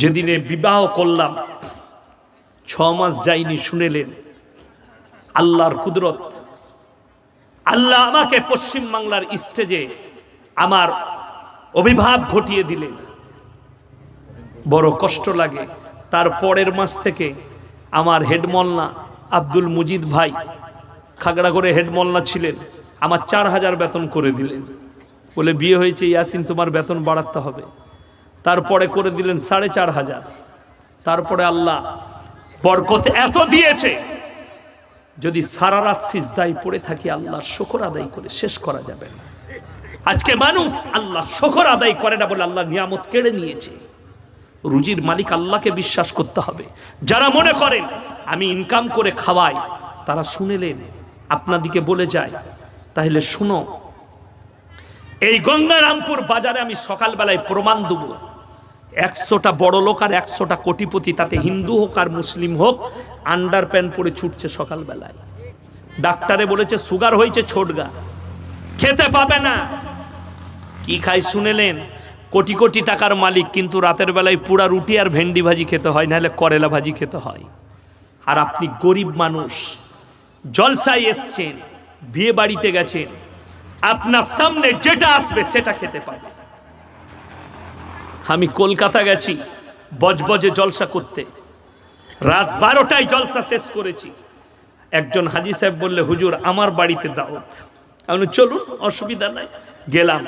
যেদিনে বিবাহ করলাম ছ মাস যাইনি শুনেলেন, আল্লাহর কুদরত। আল্লাহ আমাকে পশ্চিম বাংলার স্টেজে আমার অভিভাব ঘটিয়ে দিলেন। বড় কষ্ট লাগে। তার পরের মাস থেকে আমার হেডমল্লা আব্দুল মুজিদ ভাই খাগড়া খাগড়াগড়ে হেডমল্লা ছিলেন, আমার চার হাজার বেতন করে দিলেন। বলে, বিয়ে হয়েছে ইয়াসিন, তোমার বেতন বাড়াতে হবে। তারপরে করে দিলেন সাড়ে চার হাজার। তারপরে আল্লাহ বরকত এত দিয়েছে, যদি সারা রাত সিজদায় পড়ে থাকি আল্লাহর শকর আদায় করে শেষ করা যাবে না। আজকে মানুষ আল্লাহ শকর আদায় করে না বলে আল্লাহ নিয়ামত কেড়ে নিয়েছে। রুজির মালিক আল্লাহকে বিশ্বাস করতে হবে। যারা মনে করেন, আমি ইনকাম করে খাওয়াই, তারা শুনেলেন, আপনাদিকে বলে যায়, তাহলে শুনো, এই গঙ্গারামপুর বাজারে আমি সকালবেলায় প্রমাণ দেবো। একশোটা বড় লোক আর একশোটা কোটিপতি, তাতে হিন্দু হোক আর মুসলিম হোক আন্ডার প্যান্ট পরে ছুটছে সকালবেলায়। ডাক্তারে বলেছে, সুগার হয়েছে ছোটগা খেতে পাবে না। কি খাই শুনেলেন? কোটি কোটি টাকার মালিক, কিন্তু রাতের বেলায় পুরা রুটি আর ভেন্ডি ভাজি খেতে হয়, নাহলে করেলা ভাজি খেতে হয়। আর আপনি গরিব মানুষ, জলসায় এসছেন, বিয়ে বাড়িতে গেছেন, আপনার সামনে যেটা আসবে সেটা খেতে পাবে। আমি কলকাতা গেছি বজবজে জলসা করতে। রাত বারোটায় জলসা শেষ করেছি। একজন হাজি সাহেব বললে, হুজুর, আমার বাড়িতে দাওয়াত। আমি চলুন, অসুবিধা নাই। গেলাম।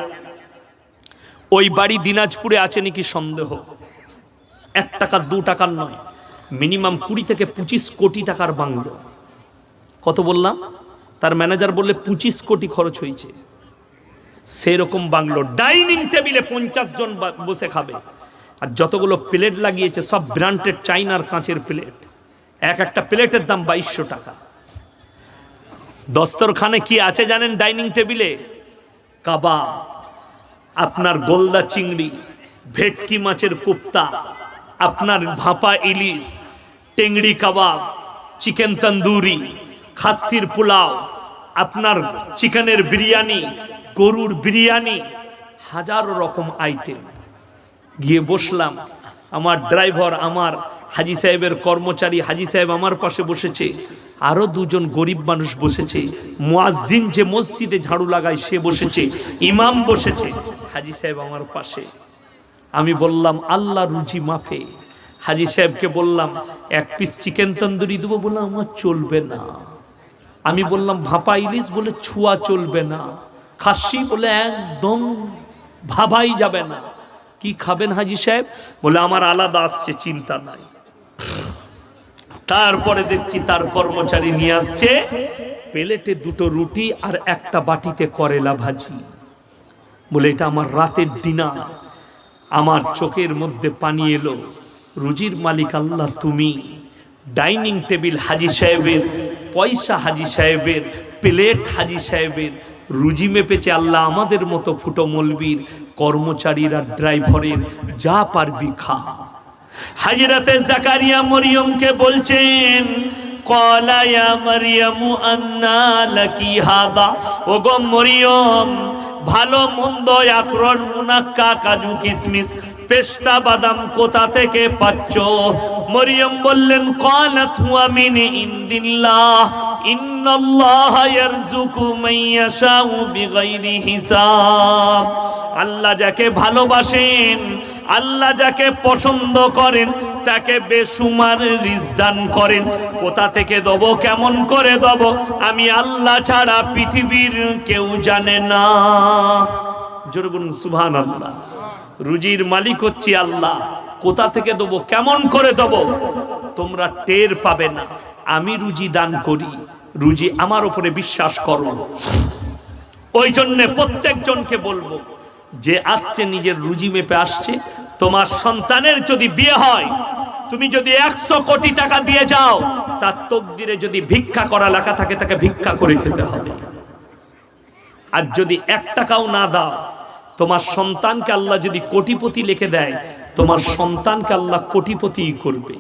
ওই বাড়ি দিনাজপুরে আছে নাকি সন্দেহ? এক টাকা, দু টাকার নয়, মিনিমাম কুড়ি থেকে পঁচিশ কোটি টাকার বাংলো। কত বললাম? তার ম্যানেজার বললে, পঁচিশ কোটি খরচ হয়েছে। সেরকম বাংলো। ডাইনিং টেবিলে পঞ্চাশ জন বসে খাবে। আর যতগুলো প্লেট লাগিয়েছে, সব ব্র্যান্ডেড চাইনার কাঁচের প্লেট। এক একটা প্লেটের দাম বাইশশো টাকা। দস্তরখানে কি আছে জানেন ডাইনিং টেবিলে? কাবাব, আপনার গোলদা চিংড়ি, ভেটকি মাছের কোপ্তা, আপনার ভাপা ইলিশ, টেংড়ি কাবাব, চিকেন তন্দুরি, খাসির পোলাও, আপনার চিকেনের বিরিয়ানি গরুর বিরিয়ানি, হাজারো রকম আইটেম গিয়ে বসলাম, আমার ড্রাইভার আমার, হাজি সাহেবের কর্মচারী, হাজি সাহেব আমার পাশে বসেছে আরও দুজন গরিব মানুষ বসেছে, মুয়াজ্জিন যে মসজিদে ঝাড়ু লাগায় সে বসেছে, ইমাম বসেছে, হাজি সাহেব আমার পাশে। আমি বললাম, আল্লাহ রুজি মাফে। হাজি সাহেবকে বললাম, এক পিস চিকেন তন্দুরি দেবো বললাম আমার চলবে না। আমি বললাম, ভাপা ইলিশ বলে ছুয়া চলবে না। খাসি বলে একদম ভাবাই যাবে না। কি খাবেন হাজি সাহেব? বলে, আমার আলাদা আসছে, চিন্তা নাই। তারপরে দেখছি তার কর্মচারী নিয়ে আসছে, প্লেটে দুটো রুটি আর একটা বাটিতে করেলা ভাজি। বলে, এটা আমার রাতের ডিনার। আমার চোখের মধ্যে পানি এলো। রুজির মালিক আল্লাহ, তুমি ডাইনিং টেবিল হাজি সাহেবের, পয়সা হাজি সাহেবের, প্লেট হাজি সাহেবের রুজি মেপেছে আল্লাহ আমাদের মতো ফুটো মলবির কর্মচারীরা ড্রাইভারের যা পারবি খা। হাজরাতে জাকারিয়া মরিয়মকে বলছেন, কলা ইয়া মারিয়ামু আন্না লাকি হাদা? ওগো মরিয়ম, ভালো মন্দ আখরণ মুনাক্কা কাজু কিসমিস পেস্তা বাদাম কোথা থেকে পাচ্ছ? মরিয়ম বললেন, কালাত আল্লাহ যাকে ভালোবাসেন, আল্লাহ যাকে পছন্দ করেন, তাকে বেসুমার রিজদান করেন। কোথা থেকে দেব, কেমন করে দেব, আমি আল্লাহ ছাড়া পৃথিবীর কেউ জানে না। জোরে বলুন আল্লাহ রুজির মালিক হচ্ছি আল্লাহ। কোথা থেকে দেবো? কেমন করে দেব? তোমরা টের পাবে না। আমি রুজি দান করি। রুজি আমার উপরে বিশ্বাস করো। ওই জন্যে প্রত্যেকজনকে বলব, যে আসছে নিজের রুজি মেপে আসছে, তোমার সন্তানের যদি বিয়ে হয়, তুমি যদি একশো কোটি টাকা দিয়ে যাও, তার তকদিরে যদি ভিক্ষা করা লেখা থাকে, তাকে ভিক্ষা করে খেতে হবে। আর যদি এক টাকাও না দাও তোমার সন্তানকে আল্লাহ যদি কোটিপতি লেখে দেয়, তোমার সন্তানকে আল্লাহ কোটিপতি করবে।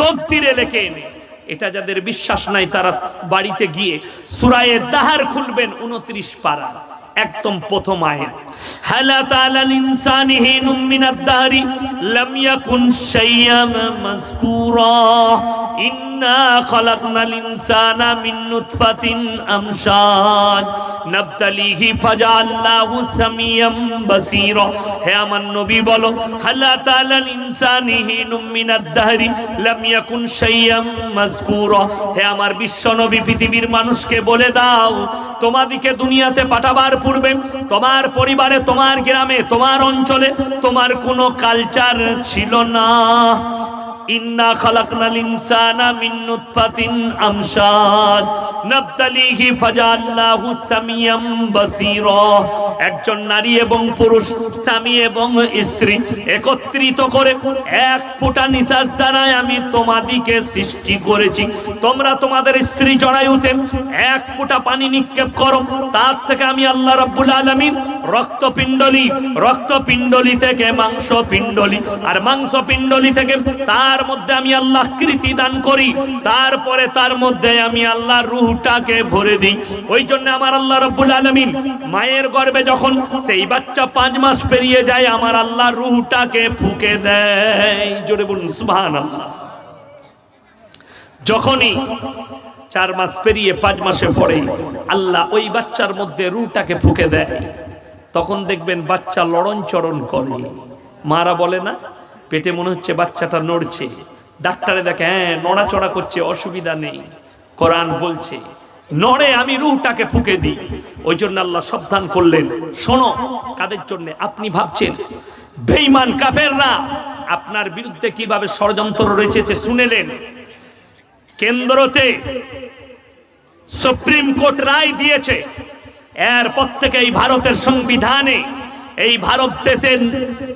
তকদিরে লেখে এনে, এটা যাদের বিশ্বাস নাই তারা বাড়িতে গিয়ে সুরায়ের দাহার খুলবেন, উনত্রিশ পারা। একদম প্রথম আয়ের হালাত আলাল ইনসানি হিনুম মিনাদ দাহরি, লাম ইয়াকুন শাইয়াম মাযকুরা। ইন্না খালাকনাল ইনসানা মিন নুতফাতিন আমশাজ। নাবতালিহি ফাজআলনাহু সামিয়াম বাসীরা। হে আমার নবী বলো, হালা আলাল ইনসানি হিনুম মিনাদ দাহরি, লাম ইয়াকুন শাইয়াম মাযকুরা। হে আমার বিশ্ব নবী, পৃথিবীর মানুষকে বলে দাও, তোমাদিকে দুনিয়াতে পাঠাবার পূর্বে তোমার পরিবারে তোমার গ্রামে তোমার অঞ্চলে তোমার কোনো কালচার ছিল না। ইন্না খালাকনাল ইনসানা মিন নুতফাতিন আমশাজ নাবতালিহি ফাজাল্লাহু সামিয়াম বাসীরা। একজন নারী এবং পুরুষ, স্বামী এবং স্ত্রী একত্রিত করে এক ফোঁটা নিঃশ্বাস দ্বারাই আমি তোমাদিকে সৃষ্টি করেছি। তোমরা তোমাদের স্ত্রী জড়ায়ুতে এক ফোঁটা পানি নিক্ষেপ করো। তার থেকে আমি আল্লাহ রাব্বুল আলামিন রক্তপিণ্ডলি রক্তপিণ্ডলি থেকে মাংস পিণ্ডলি আর মাংস পিণ্ডলি থেকে তার মধ্যে আমি আল্লাহ কৃতি দান করি, তারপরে তার মধ্যে আমি আল্লাহ রুহটাকে ভরে দিই। ওই জন্য আমার আল্লাহ রব্বুল আলমিন মায়ের গর্ভে যখন সেই বাচ্চা পাঁচ মাস পেরিয়ে যায়, আমার আল্লাহ রুহটাকে ফুকে দেয়। জোরে বলুন সুবহান আল্লাহ যখনই চার মাস পেরিয়ে পাঁচ মাসে পরে আল্লাহ ওই বাচ্চার মধ্যে রুটাকে ফুকে দেয়। তখন দেখবেন বাচ্চা লড়ন চড়ন করে। মারা বলে না? পেটে মনে হচ্ছে বাচ্চাটা নড়ছে। ডাক্তারে দেখে হ্যাঁ নড়াচড়া করছে, অসুবিধা নেই। কোরআন বলছে, নড়ে, আমি রুহটাকে ফুকে দিই। ওই জন্য আল্লাহ সাবধান করলেন। শোনো, কাদের জন্য? আপনি ভাবছেন, বেঈমান কাফেররা আপনার বিরুদ্ধে কীভাবে ষড়যন্ত্র রয়েছে শুনেলেন? কেন্দ্রতে সুপ্রিম কোর্ট রায় দিয়েছে, এরপর থেকে এই ভারতের সংবিধানে এই ভারত দেশের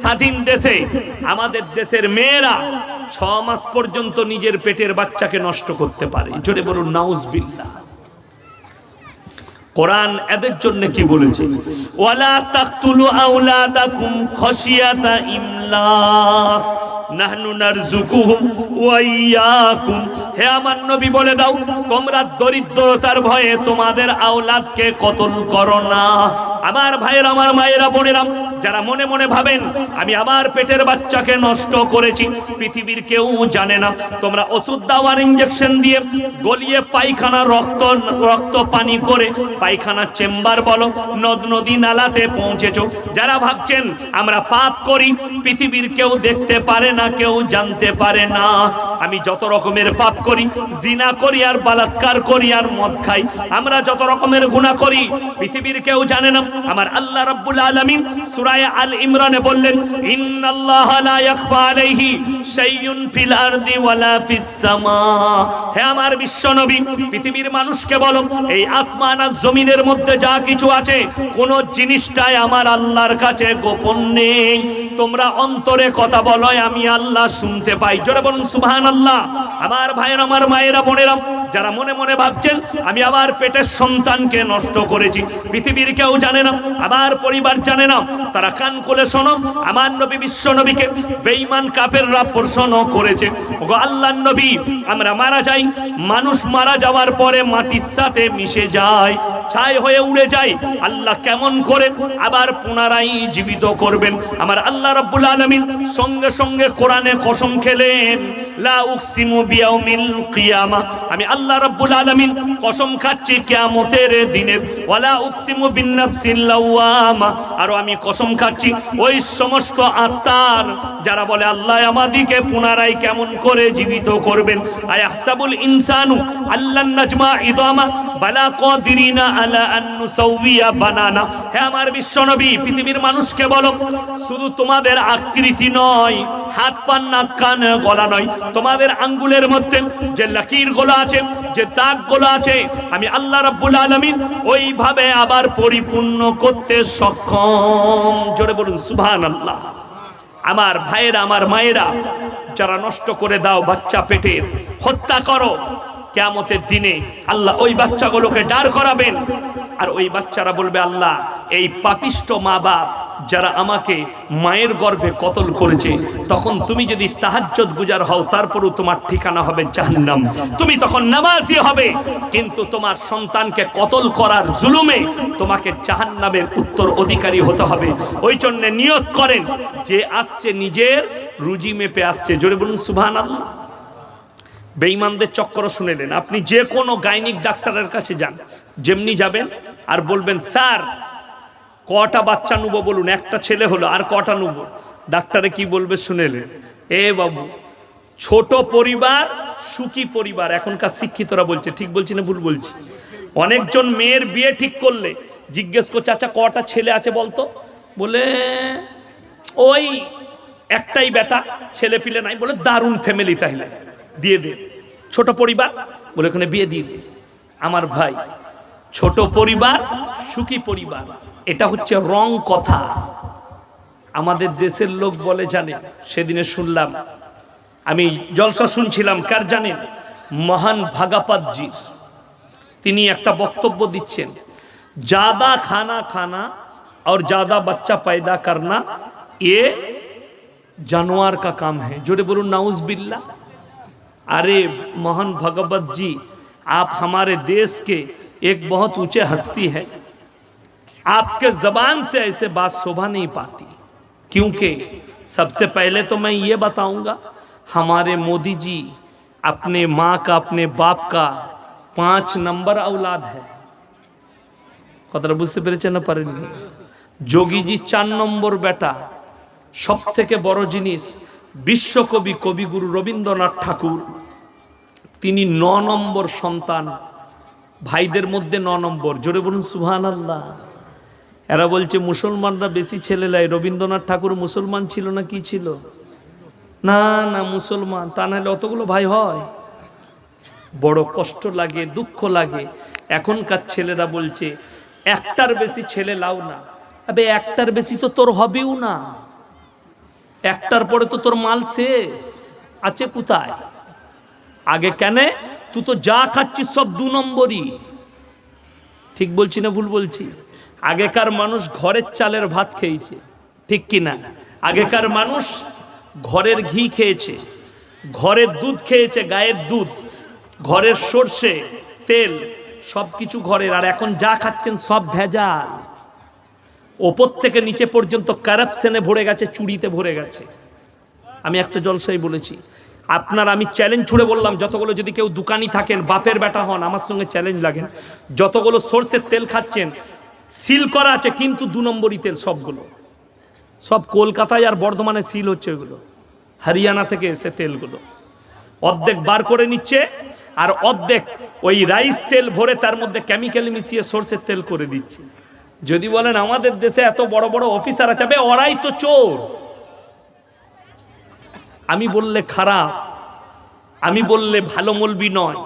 স্বাধীন দেশে আমাদের দেশের মেয়েরা ছ মাস পর্যন্ত নিজের পেটের বাচ্চাকে নষ্ট করতে পারে। জোরে বলুন, নাউজবিল্লাহ। কোরআন এদের জন্য কি বলেছে? ওয়ালা তাকতুলু আওলাদাকুম খশিয়াতা ইমলাক। নাহনু নারযুকুহুম হে আমার নবী, বলে দাও, তোমরা দরিদ্রতার ভয়ে তোমাদের আওলাদকে কতল করো না। আমার ভাইয়ের, আমার মায়েরা, বোনেরা, যারা মনে মনে ভাবেন, আমি আমার পেটের বাচ্চাকে নষ্ট করেছি, পৃথিবীর কেউ জানে না। তোমরা ওষুধ দাও ইঞ্জেকশন দিয়ে গলিয়ে পায়খানা রক্ত রক্ত পানি করে পায়খানা চেম্বার বলো, নদ নদী নালাতে পৌঁছেছো। যারা ভাবছেন আমরা পাপ করি, পৃথিবীর কেউ দেখতে পারে না, কেউ জানতে পারে না। আমি যত রকমের পাপ করি, জিনা করি আর বালাৎকার করি আর মদ খাই। আমরা যত রকমের গুনাহ করি, পৃথিবীর কেউ জানে না। আমার আল্লাহ রাব্বুল আলামিন সূরা আল ইমরানে বললেন, ইন্নাল্লাহা লা ইয়াখফা হে আমার বিশ্ব নবী পৃথিবীর মানুষকে বলো, এই আসমান আর জমিনের মধ্যে যা কিছু আছে, কোন জিনিসটাই আমার আল্লাহর কাছে গোপন নেই। তোমরা অন্তরে কথা বলো, আমি আল্লাহ শুনতে পাই। জোরে বলুন সুবহান আল্লাহ আমার ভাইয়ের, আমার মায়েরা, বোনেরা, যারা মনে মনে ভাবছেন, আমি আমার পেটের সন্তানকে নষ্ট করেছি। পৃথিবীর কেউ জানে না, আমার পরিবার জানে না। তারা কান খুলে শোনো, আমার নবী বিশ্ব নবীকে বেঈমান কাফেররা প্রশ্ন করেছে। ওগো আল্লাহর নবী, আমরা মারা যাই, মানুষ মারা যাওয়ার পরে মাটির সাথে মিশে যায়। ছাই হয়ে উড়ে যায়। আল্লাহ কেমন করে আবার পুনরায় জীবিত করবেন। আমার আল্লাহ রাব্বুল আলামিন সঙ্গে সঙ্গে কোরআনে কসম খেলেন, লা উকসিমু বিয়াউমিল কিয়ামা। আমি আল্লাহ রাব্বুল আলামিন কসম খাচ্ছি কিয়ামতের দিনের ওয়ালা উকসিমু বিন্নাফসিল লাওয়ামা। আর আমি কসম খাচ্ছি, ওই সমস্ত আত্মার যারা বলে, আল্লাহ আমাদিকে পুনরায় কেমন করে জীবিত করবেন? আয়াহসাবুল ইনসানু আল্লাহ নাজমা ইদামা, বালা কাদিরিনা আলা আন নুসাউইয়া বানানা। হে আমার বিশ্বনবী, পৃথিবীর মানুষকে বলো, শুধু তোমাদের আকৃতি নয়, হাত পান নাক, কান, গলা নয়, তোমাদের আঙ্গুলের মধ্যে যে লাকির গোলা আছে, যে দাগ গোলা আছে, আমি আল্লাহ রাব্বুল আলামিন ওইভাবে আবার পরিপূর্ণ করতে সক্ষম। জোরে বলুন, সুবহানাল্লাহ। আমার ভাইয়েরা, আমার মায়েরা, যারা নষ্ট করে দাও বাচ্চা পেটের হত্যা করো কেয়ামতের দিনে আল্লাহ ওই বাচ্চাগুলোকে ডার করাবেন। আর ওই বাচ্চারা বলবে, আল্লাহ, এই পাপিষ্ট মা বাপ যারা আমাকে মায়ের গর্ভে কতল করেছে, তখন তুমি যদি তাহাজ্জত গুজার হও, তারপরও তোমার ঠিকানা হবে জাহান্নাম। তুমি তখন নামাজি হবে, কিন্তু তোমার সন্তানকে কতল করার জুলুমে তোমাকে জাহান্নামের উত্তর অধিকারী হতে হবে। ওই জন্য নিয়ত করেন, যে আসছে নিজের রুজি মেপে আসছে। জোরে বলুন সুবহান আল্লাহ বেঈমানদের চক্কর শুনেলেন আপনি যে কোনো গাইনিক ডাক্তারের কাছে যান, যেমনি যাবেন আর বলবেন, স্যার, কটা বাচ্চা নেব বলুন? একটা ছেলে হলো, আর কটা নেব? ডাক্তারে কি বলবে শুনেলেন এ বাবু, ছোট পরিবার, সুখী পরিবার, এখনকার শিক্ষিতরা বলছে, ঠিক বলছি না ভুল বলছি? অনেকজন মেয়ের বিয়ে ঠিক করলে জিজ্ঞেস করছে আচ্ছা কটা ছেলে আছে বলতো? বলে, ওই একটাই বেটা ছেলে পিলে নাই। বলে, দারুণ ফ্যামিলি তাইলে দিয়ে দে ছোট পরিবার বলে ওখানে বিয়ে দিয়ে দিই আমার ভাই, ছোট পরিবার, সুখী পরিবার, এটা হচ্ছে রং কথা। আমাদের দেশের লোক বলে জানে, সেদিনে শুনলাম, আমি জলসা শুনছিলাম, কার জানেন? মহান ভাগাপাতজির তিনি একটা বক্তব্য দিচ্ছেন, জাদা খানা খানা, আর জাদা বাচ্চা পায়দা করনা এ জানোয়ার কা কাম হ্যাঁ জোরে বলুন নাউজ বিল্লা अरे मोहन भगवत जी आप हमारे देश के एक बहुत ऊंचे हस्ती है आपके जबान से ऐसे बात शोभा नहीं पाती क्योंकि सबसे पहले तो मैं ये बताऊंगा हमारे मोदी जी अपने माँ का अपने बाप का पांच नंबर औलाद है কথাটা বুঝতে পেরেছেন না পারেননি যোগীজি চার নম্বর বেটা সব থেকে বড় জিনিস বিশ্বকবি কবিগুরু রবীন্দ্রনাথ ঠাকুর, তিনি ন নম্বর সন্তান, ভাইদের মধ্যে ন নম্বর। জোরে বলুন সুহান আল্লাহ এরা বলছে, মুসলমানরা বেশি ছেলে লাই, রবীন্দ্রনাথ ঠাকুর মুসলমান ছিল না কি ছিল? না না, মুসলমান, তা নাহলে অতগুলো ভাই হয়। বড় কষ্ট লাগে, দুঃখ লাগে। এখনকার ছেলেরা বলছে, একটার বেশি ছেলে লাও না। আবে, একটার বেশি তো তোর হবেও না। একটার পরে তো তোর মাল শেষ। আছে কোথায়? আগে কেন? তুই তো যা খাচ্ছিস সব দু নম্বরই। ঠিক বলছি না ভুল বলছি? আগেকার মানুষ ঘরের চালের ভাত খেয়েছে। ঠিক কি না? আগেকার মানুষ ঘরের ঘি খেয়েছে। ঘরের দুধ খেয়েছে, গায়ের দুধ, ঘরের সর্ষে, তেল সব কিছু ঘরের। আর এখন যা খাচ্ছেন সব ভেজাল। ওপর থেকে নিচে পর্যন্ত কারাপশনে ভরে গেছে, চুরিতে ভরে গেছে। আমি একটা জলসাই বলেছি, আপনার আমি চ্যালেঞ্জ ছুড়ে বললাম, যতগুলো যদি কেউ দোকানি থাকেন, বাপের বেটা হন, আমার সঙ্গে চ্যালেঞ্জ লাগেন, যতগুলো সর্ষের তেল খাচ্ছেন সিল করা আছে, কিন্তু দু নম্বরই তেল সবগুলো। সব কলকাতায় আর বর্ধমানে সিল হচ্ছে ওগুলো হরিয়ানা থেকে এসে তেলগুলো। অর্ধেক বার করে নিচ্ছে, আর অর্ধেক ওই রাইস তেল ভরে তার মধ্যে কেমিক্যাল মিশিয়ে সর্ষের তেল করে দিচ্ছে। যদি বলেন আমাদের দেশে এত বড় বড় অফিসার আছে ওরাই তো চোর। আমি বললে খারাপ, আমি বললে ভালো মলবি নয়,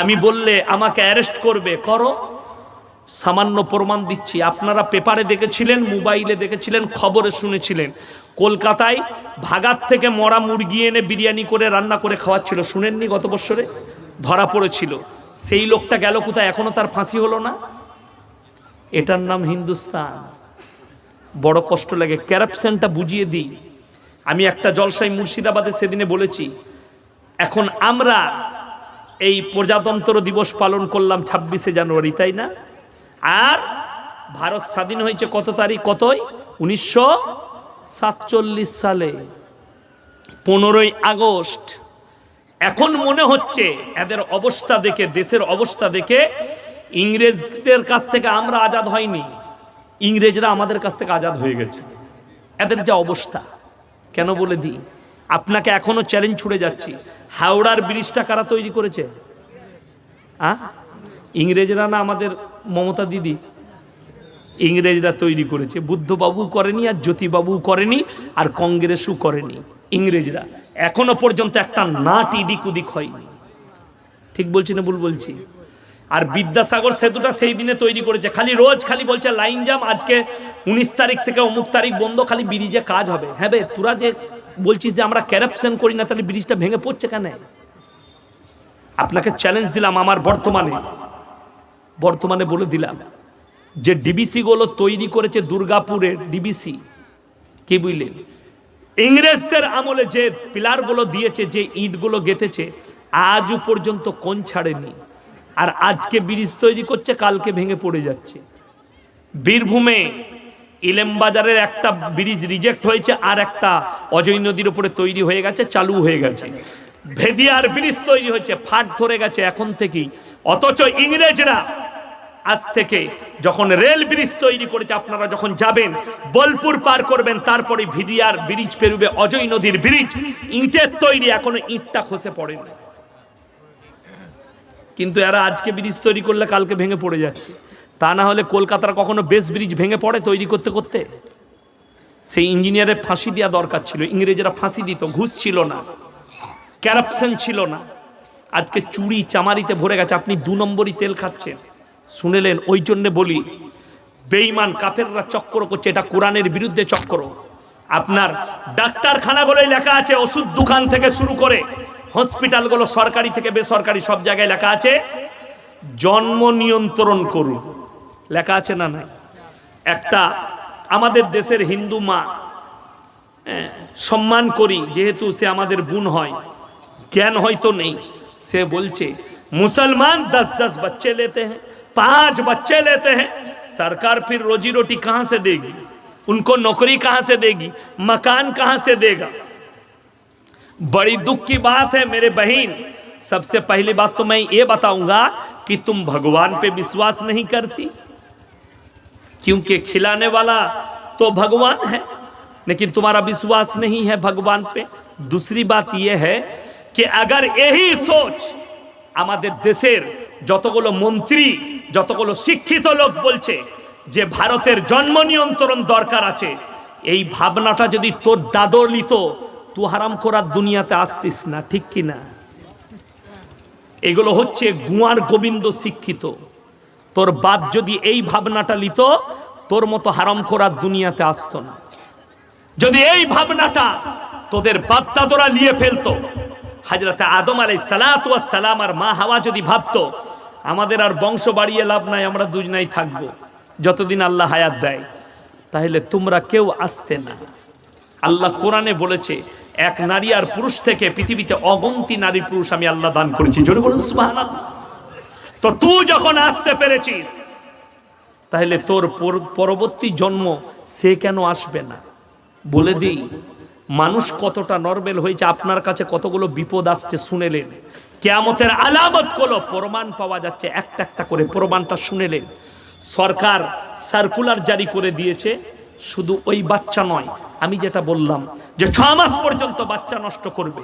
আমি বললে আমাকে অ্যারেস্ট করবে। করো, সামান্য প্রমাণ দিচ্ছি। আপনারা পেপারে দেখেছিলেন, মোবাইলে দেখেছিলেন, খবরে শুনেছিলেন। কলকাতায় ভাগাত থেকে মরা মুরগি এনে বিরিয়ানি করে, রান্না করে খাওয়াচ্ছিল। শুনেননি গত বছরে ধরা পড়েছিল। সেই লোকটা গেল কোথায়? এখনও তার ফাঁসি হলো না? এটার নাম হিন্দুস্তান। বড় কষ্ট লাগে। ক্যারাপশনটা বুঝিয়ে দিই। আমি একটা জলসাই মুর্শিদাবাদে সেদিনে বলেছি, এখন আমরা এই প্রজাতন্ত্র দিবস পালন করলাম ছাব্বিশে জানুয়ারি, তাই না? আর ভারত স্বাধীন হয়েছে কত তারিখ, কতই? উনিশশো সাতচল্লিশ সালে, পনেরোই আগস্ট। এখন মনে হচ্ছে এদের অবস্থা দেখে, দেশের অবস্থা দেখে ইংরেজদের কাছ থেকে আমরা আজাদ হয়নি। ইংরেজরা আমাদের কাছ থেকে আজাদ হয়ে গেছে। এদের যা অবস্থা, কেন বলে দিই? আপনাকে এখনও চ্যালেঞ্জ ছুড়ে যাচ্ছি। হাওড়ার ব্রিজটা কারা তৈরি করেছে? আ? ইংরেজরা না আমাদের মমতা দিদি? ইংরেজরা তৈরি করেছে। বুদ্ধবাবু করেনি আর জ্যোতিবাবু করেনি আর কংগ্রেসও করেনি। ইংরেজরা এখনও পর্যন্ত একটা নাট ইদিক উদিক হয়নি। ঠিক বলছি না ভুল বলছি? আর বিদ্যাসাগর সেতুটা সেই দিনে তৈরি করেছে। খালি রোজ খালি বলছে, লাইন জাম আজকে উনিশ তারিখ থেকে অমুক তারিখ বন্ধ, খালি ব্রিজে কাজ হবে। হ্যাঁ বে, তোরা যে বলছিস যে আমরা ক্যারাপশন করি না, তাহলে ব্রিজটা ভেঙে পড়ছে কেন? আপনাকে চ্যালেঞ্জ দিলাম আমার বর্তমানে। বর্তমানে বলে দিলাম যে ডিবিসিগুলো তৈরি করেছে দুর্গাপুরের ডিবিসি কি বুঝলেন? ইংরেজদের আমলে যে পিলারগুলো দিয়েছে, যে ইটগুলো গেঁথেছে, আজও পর্যন্ত কোন ছাড়েনি। আর আজকে ব্রিজ তৈরি করছে, কালকে ভেঙে পড়ে যাচ্ছে। বীরভূমে ইলেমবাজারের একটা ব্রিজ রিজেক্ট হয়েছে আর একটা অজয় নদীর উপরে তৈরি হয়ে গেছে, চালু হয়ে গেছে। ভেদিয়ার ব্রিজ তৈরি হয়েছে, ফাট ধরে গেছে এখন থেকেই। অথচ ইংরেজরা আজ থেকে যখন রেল ব্রিজ তৈরি করেছে, আপনারা যখন যাবেন, বোলপুর পার করবেন, তারপরে ভিদিয়ার ব্রিজ পেরুবে, অজয় নদীর ব্রিজ। ইটের তৈরি, এখনও ইটটা খসে পড়েনি। কিন্তু এরা আজকে ব্রিজ তৈরি করলে কালকে ভেঙে পড়ে যাচ্ছে। তা না হলে কলকাতার কখনো বেস ব্রিজ ভেঙে পড়ে তৈরি করতে করতে? সেই ইঞ্জিনিয়ারের ফাঁসি দেওয়া দরকার ছিল। ইংরেজরা ফাঁসি দিত, ঘুষ ছিল না ক্যারাপশন ছিল না। আজকে চুরি চামারিতে ভরে গেছে। আপনি দু নম্বরই তেল খাচ্ছেন। শুনেলেন, ওই জন্যে বলি বেইমান কাফেররা চক্র করছে। এটা কোরআনের বিরুদ্ধে চক্র আপনার ডাক্তারখানাগুলোই লেখা আছে, ওষুধ দোকান থেকে শুরু করে হসপিটালগুলো সরকারি থেকে বেসরকারি সব জায়গায় লেখা আছে জন্ম নিয়ন্ত্রণ করুন লেখা আছে না নাই একটা আমাদের দেশের হিন্দু মা হ্যাঁ, সম্মান করি যেহেতু সে আমাদের বোন হয় জ্ঞান হয়তো নেই সে বলছে मुसलमान दस दस बच्चे लेते हैं पांच बच्चे लेते हैं सरकार फिर रोजी रोटी कहाँ से देगी उनको नौकरी कहाँ से देगी मकान कहाँ से देगा बड़ी दुख की बात है मेरे बहन सबसे पहली बात तो मैं ये बताऊंगा कि तुम भगवान पे विश्वास नहीं करती क्योंकि खिलाने वाला तो भगवान है लेकिन तुम्हारा विश्वास नहीं है भगवान पे दूसरी बात यह है कि अगर यही सोच আমাদের দেশের যতগুলো মন্ত্রী যতগুলো শিক্ষিত লোক বলছে যে ভারতের জন্ম নিয়ন্ত্রণ দরকার আছে এই ভাবনাটা যদি তোর দাদর লিত তু হারাম করার দুনিয়াতে আসতিস না ঠিক কি না এগুলো হচ্ছে গুয়ার গোবিন্দ শিক্ষিত তোর বাপ যদি এই ভাবনাটা লিত তোর মতো হারাম করার দুনিয়াতে আসতো না যদি এই ভাবনাটা তোদের বাপদাদরা নিয়ে ফেলতো হাজরাতে আদম আলাই সালাত সালাম আর মা হাওয়া যদি ভাবতো আমাদের আর বংশ বাড়িয়ে লাভ নাই, আমরা দুজনাই থাকব। যতদিন আল্লাহ হায়াত দেয়, তাহলে তোমরা কেউ আসতে না। আল্লাহ কোরআনে বলেছে এক নারী আর পুরুষ থেকে পৃথিবীতে অগন্তি নারী পুরুষ আমি আল্লাহ দান করেছি। জোরে বলুন তো তুই যখন আসতে পেরেছিস, তাহলে তোর পরবর্তী জন্ম সে কেন আসবে না? বলে দিই, মানুষ কতটা নরবেল হয়েছে, আপনার কাছে কতগুলো বিপদ আসছে শুনেলেন। কেয়ামতের আলামতগুলো প্রমাণ পাওয়া যাচ্ছে, একটা একটা করে প্রমাণটা শুনেলেন। সরকার সার্কুলার জারি করে দিয়েছে শুধু ওই বাচ্চা নয়, আমি যেটা বললাম যে ছ মাস পর্যন্ত বাচ্চা নষ্ট করবে।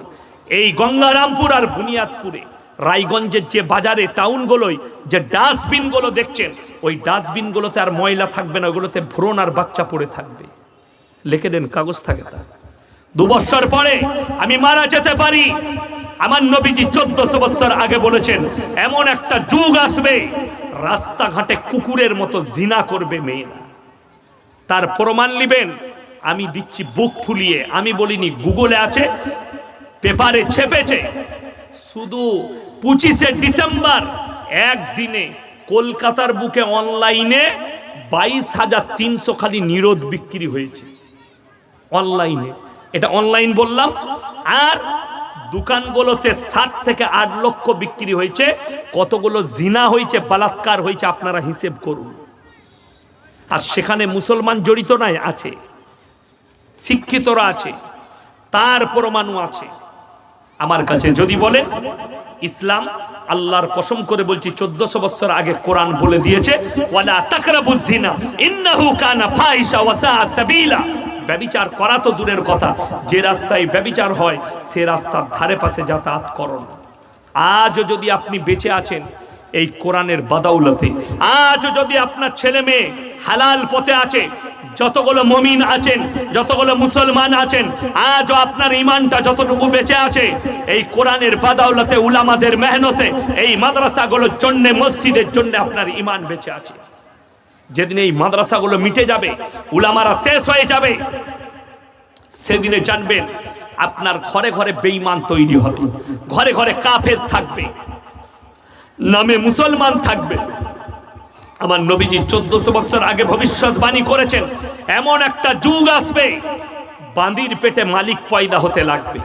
এই গঙ্গারামপুর আর বুনিয়াদপুরে, রায়গঞ্জের যে বাজারে টাউনগুলোই যে ডাস্টবিনগুলো দেখছেন, ওই ডাস্টবিনগুলোতে আর ময়লা থাকবে না, ওগুলোতে ভ্রণ আর বাচ্চা পড়ে থাকবে। লিখে দেন, কাগজ থাকে তা দু বছর পরে আমি মারা যেতে পারি। আমার নবীজি চোদ্দশো বছর আগে বলেছেন, এমন একটা যুগ আসবে, রাস্তাঘাটে কুকুরের মতো জিনা করবে মেয়েরা। তার প্রমাণ নিবেন। আমি দিচ্ছি বুক ফুলিয়ে। আমি বলিনি, গুগলে আছে, পেপারে ছেপেছে। শুধু পঁচিশে ডিসেম্বর, একদিনে কলকাতার বুকে অনলাইনে বাইশ হাজার তিনশো খালি নিরোধ বিক্রি হয়েছে। অনলাইনে। এটা অনলাইন বললাম। আর দোকানগুলোতে সাত থেকে আট লক্ষ বিক্রি হয়েছে। কতগুলো জিনা হয়েছে, বালাৎকার হয়েছে, আপনারা হিসেব করুন। আর সেখানে মুসলমান জড়িত নাই, আছে। শিক্ষিতরা আছে, তার পরমাণু আছে। আমার কাছে যদি বলেন, ইসলাম আল্লাহর কসম করে বলছি, চোদ্দশো বছর আগে কোরআন বলে দিয়েছে, ওয়ালা কানা ফাহিশা ওয়া সাআ সাবিলা। ব্যবিচার করা তো দূরের কথা, যে রাস্তায় ব্যবিচার হয়, সে রাস্তার ধারে পাশে যাতায়াত করুন আজও যদি আপনি বেঁচে আছেন এই কোরআনের বাদাউলতে। আজও যদি আপনার ছেলে মেয়ে হালাল পথে আছে, যতগুলো মমিন আছেন, যতগুলো মুসলমান আছেন, আজও আপনার ইমানটা যতটুকু বেঁচে আছে, এই কোরআনের বাদাউলতে উলামাদের মেহনতে, এই মাদ্রাসাগুলোর জন্য, মসজিদের জন্য আপনার ইমান বেঁচে আছে। যেদিন এই মাদ্রাসাগুলো মিটে যাবে, উলামারা শেষ হয়ে যাবে, সেদিনে জানবেন আপনার ঘরে ঘরে বেঈমান তৈরি হবে, ঘরে ঘরে কাফের থাকবে। নামে মুসলমান থাকবে। আমার নবীজি চোদ্দশো বছর আগে ভবিষ্যৎবাণী করেছেন, এমন একটা যুগ আসবে, বাঁদির পেটে মালিক পয়দা হতে লাগবে।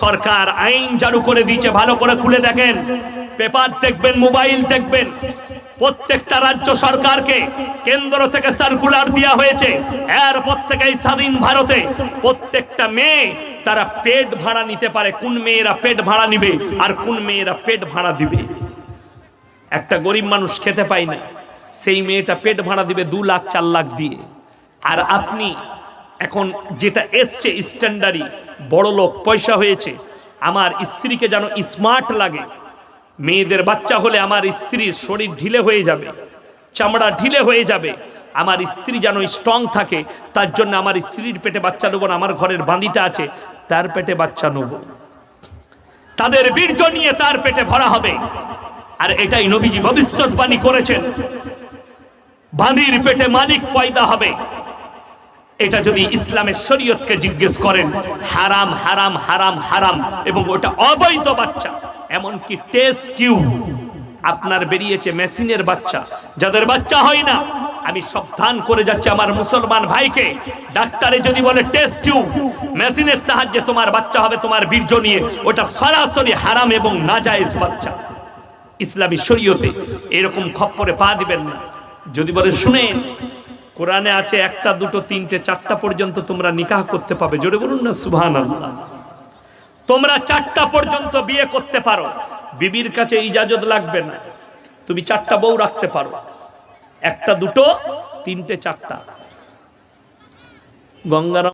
সরকার আইন জারি করে দিয়েছে, ভালো করে খুলে দেখেন। পেপার দেখবেন, মোবাইল দেখবেন। প্রত্যেকটা রাজ্য সরকারকে কেন্দ্র থেকে সার্কুলার দেওয়া হয়েছে। এরপর থেকে এই স্বাধীন ভারতে প্রত্যেকটা মেয়ে তারা পেট ভাড়া নিতে পারে। কোন মেয়েরা পেট ভাড়া নিবে আর কোন মেয়েরা পেট ভাড়া দিবে? একটা গরিব মানুষ খেতে পায় না। সেই মেয়েটা পেট ভাড়া দিবে দু লাখ, চার লাখ দিয়ে। আর আপনি এখন যেটা এসছে স্ট্যান্ডার্ডই বড় লোক, পয়সা হয়েছে, আমার স্ত্রীকে যেন স্মার্ট লাগে। মেয়েদের বাচ্চা হলে আমার স্ত্রীর শরীর ঢিলে হয়ে যাবে, চামড়া ঢিলে হয়ে যাবে, আমার স্ত্রী যেন স্ট্রং থাকে, তার জন্য আমার স্ত্রীর পেটে বাচ্চা নেব না, আমার ঘরের বাঁধিটা আছে, তার পেটে বাচ্চা নেব। তাদের বীর্য নিয়ে তার পেটে ভরা হবে। আর এটাই নবীজি ভবিষ্যৎবাণী করেছেন। বাঁধির পেটে মালিক পয়দা হবে। এটা যদি ইসলামের শরীয়তকে জিজ্ঞেস করেন, হারাম হারাম হারাম হারাম, এবং ওটা অবৈধ বাচ্চা, এমনকি টেস্ট টিউব আপনার বেরিয়েছে মেশিনের বাচ্চা, যাদের বাচ্চা হয় না, আমি সাবধান করে যাচ্ছি আমার মুসলমান ভাইকে, ডাক্তারে যদি বলে টেস্ট টিউব মেশিনের সাহায্যে তোমার বাচ্চা হবে তোমার বীর্য নিয়ে, ওটা সরাসরি হারাম এবং নাজায়েজ বাচ্চা। ইসলামী শরীয়তে এরকম খপ্পরে পা দিবেন না। যদি বলে শুনেন কোরআনে আছে একটা, দুটো, তিনটে, চারটা পর্যন্ত তোমরা নিকাহ করতে পাবে জোরে বলুন না সুবহান তোমরা চারটা পর্যন্ত বিয়ে করতে পারো। বিবির কাছে ইজাজত লাগবে না। তুমি চারটা বউ রাখতে পারো। একটা, দুটো, তিনটে, চারটা। গঙ্গারাম